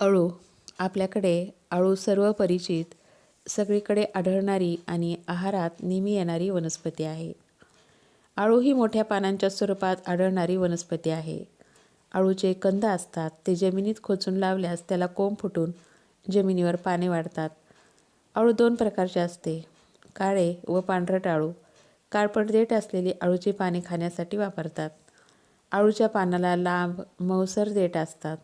अळू आपल्याकडे अळू सर्व परिचित सगळीकडे आढळणारी आणि आहारात नेहमी येणारी वनस्पती आहे. अळू ही मोठ्या पानांच्या स्वरूपात आढळणारी वनस्पती आहे. अळूचे कंद असतात ते जमिनीत खोचून लावल्यास त्याला कोंब फुटून जमिनीवर पाने वाढतात. अळू दोन प्रकारचे असते काळे व पांढरट अळू. काळपट देठ असलेली अळूची पाने खाण्यासाठी वापरतात. अळूच्या पानाला लांब मऊसर देठ असतात.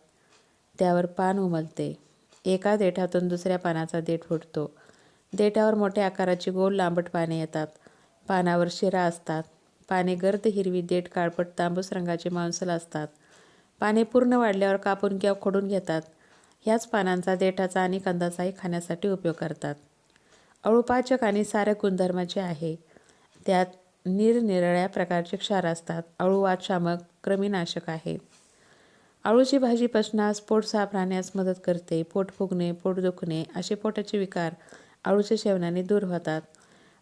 त्यावर पान उमलते. एका देठातून दुसऱ्या पानाचा देठ फुटतो देठावर मोठ्या आकाराची गोल लांबट पाने येतात. पानावर शिरा असतात. पाने गर्द हिरवी देठ काळपट तांबूस रंगाचे मांसल असतात. पाने पूर्ण वाढल्यावर कापून किंवा खोडून घेतात. ह्याच पानांचा देठाचा आणि कंदाचाही खाण्यासाठी उपयोग करतात. अळूपाचक आणि सारक गुणधर्माचे आहे. त्यात निरनिराळ्या प्रकारचे क्षार असतात. अळू वातशामक क्रमीनाशक आहे. अळूची भाजी पचनास पोट साफ राहण्यास मदत करते पोट फुगणे पोट दुखणे असे पोटाचे विकार अळूच्या सेवनाने दूर होतात.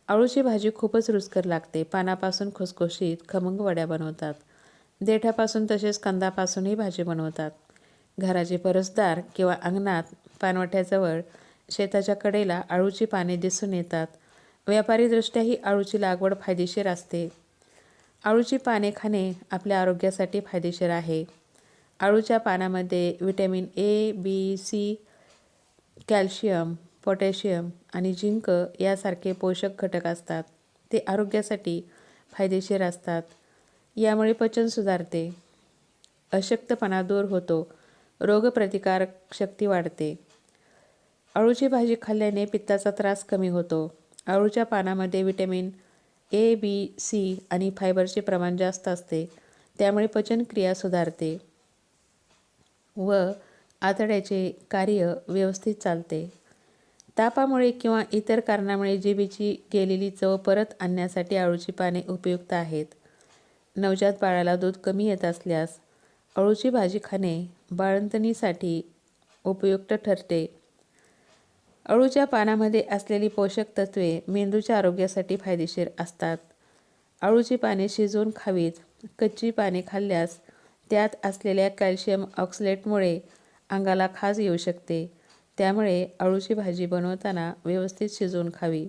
अळूची भाजी खूपच रुचकर लागते पानापासून खुसखुशीत खमंग वड्या बनवतात. देठापासून तसेच कंदापासूनही भाजी बनवतात. घराचे परसदार किंवा अंगणात पानवट्याजवळ शेताच्या कडेला अळूची पाने दिसून येतात. व्यापारीदृष्ट्याही अळूची लागवड फायदेशीर असते. अळूची पाने खाणे आपल्या आरोग्यासाठी फायदेशीर आहे. अळूच्या पानामध्ये vitamin A B C calcium potassium आणि झिंक यासारखे पोषक घटक असतात. ते आरोग्यासाठी फायदेशीर असतात. यामुळे पचन सुधारते. अशक्तपणा दूर होतो. रोगप्रतिकारक शक्ती वाढते. अळूची भाजी खाल्ल्याने पित्ताचा त्रास कमी होतो. अळूच्या पानामध्ये विटॅमिन ए बी सी आणि फायबरचे प्रमाण जास्त असते. त्यामुळे पचनक्रिया सुधारते. व आतड्याचे कार्य व्यवस्थित चालते. तापामुळे किंवा इतर कारणामुळे जिभेची गेलेली चव परत आणण्यासाठी अळूची पाने उपयुक्त आहेत. नवजात बाळाला दूध कमी येत असल्यास अळूची भाजी खाणे बाळंतणीसाठी उपयुक्त ठरते. अळूच्या पानामध्ये असलेली पोषक तत्वे मेंदूच्या आरोग्यासाठी फायदेशीर असतात. अळूची पाने शिजवून खावीत कच्ची पाने खाल्ल्यास त्यात असलेल्या कॅल्शियम ऑक्सलेटमुळे अंगाला खाज येऊ शकते. त्यामुळे अळूची भाजी बनवताना व्यवस्थित शिजवून खावी.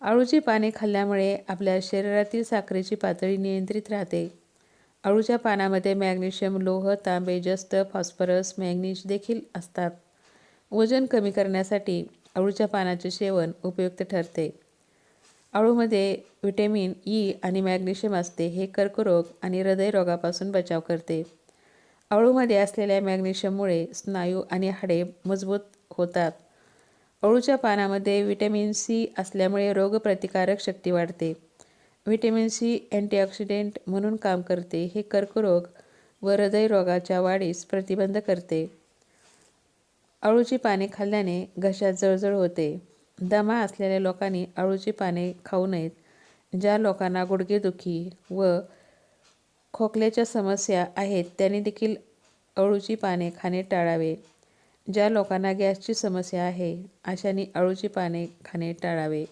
अळूची पाने खाल्ल्यामुळे आपल्या शरीरातील साखरेची पातळी नियंत्रित राहते. अळूच्या पानामध्ये मॅग्नेशियम लोह तांबे जस्त फॉस्फरस मॅग्नीज देखील असतात. वजन कमी करण्यासाठी अळूच्या पानाचे सेवन उपयुक्त ठरते. अळूमध्ये व्हिटॅमिन ई आणि मॅग्नेशियम असते हे कर्करोग आणि हृदयरोगापासून बचाव करते. अळूमध्ये असलेल्या मॅग्नेशियममुळे स्नायू आणि हाडे मजबूत होतात. अळूच्या पानामध्ये व्हिटॅमिन सी असल्यामुळे रोगप्रतिकारक शक्ती वाढते. व्हिटॅमिन सी अँटीऑक्सिडेंट म्हणून काम करते हे कर्करोग व हृदयरोगाच्या वाढीस प्रतिबंध करते. अळूची पाने खाल्ल्याने घशात जळजळ होते. दमा असलेल्या लोकांनी अळूची पाने खाऊ नयेत ज्या लोकांना गुडघेदुखी व खोकल्याच्या समस्या आहेत त्यांनी देखील अळूची पाने खाणे टाळावे. ज्या लोकांना गॅसची समस्या आहे अशांनी अळूची पाने खाणे टाळावे.